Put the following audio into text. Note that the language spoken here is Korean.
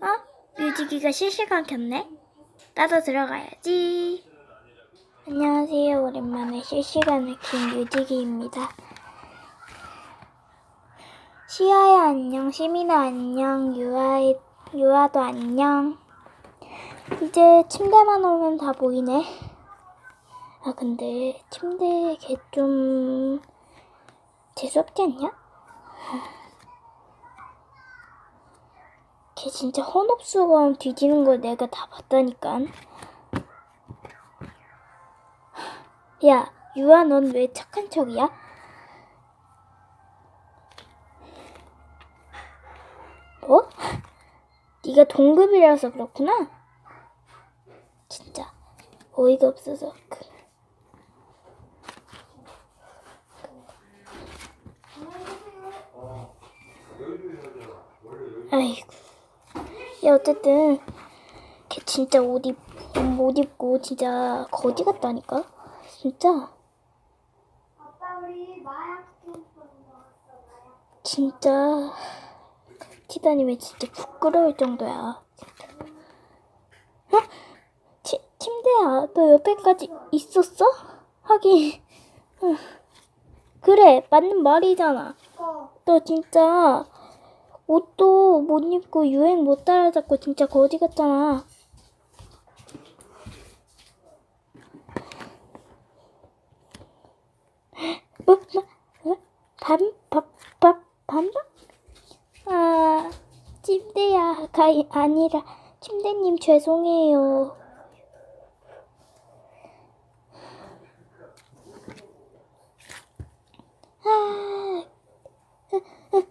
어? 뮤직이가 실시간 켰네? 나도 들어가야지. 안녕하세요. 오랜만에 실시간을 킨 뮤직이입니다. 시아야 안녕, 시민아 안녕, 유아, 유아도 안녕. 이제 침대만 오면 다 보이네. 아, 근데 침대 걔 좀 재수없지 않냐? 걔 진짜 헌없수건 뒤지는 걸 내가 다 봤다니까. 야, 유아 넌 왜 착한 척이야? 뭐? 네가 동급이라서 그렇구나. 진짜 어이가 없어서. 그... 아이고. 야 어쨌든 걔 진짜 옷, 입, 못 입고 진짜 거지 같다니까. 진짜. 진짜 티다님이 진짜 부끄러울 정도야. 어? 치, 침대야, 너 옆에까지 있었어? 하긴, 응. 그래, 맞는 말이잖아. 어. 너 진짜 옷도 못 입고 유행 못 따라잡고 진짜 거지 같잖아. 뭐, 뭐, 어? 반, 밥, 밥, 반반? 아, 침대야가 아니라 침대님 죄송해요. 아, 류, 류,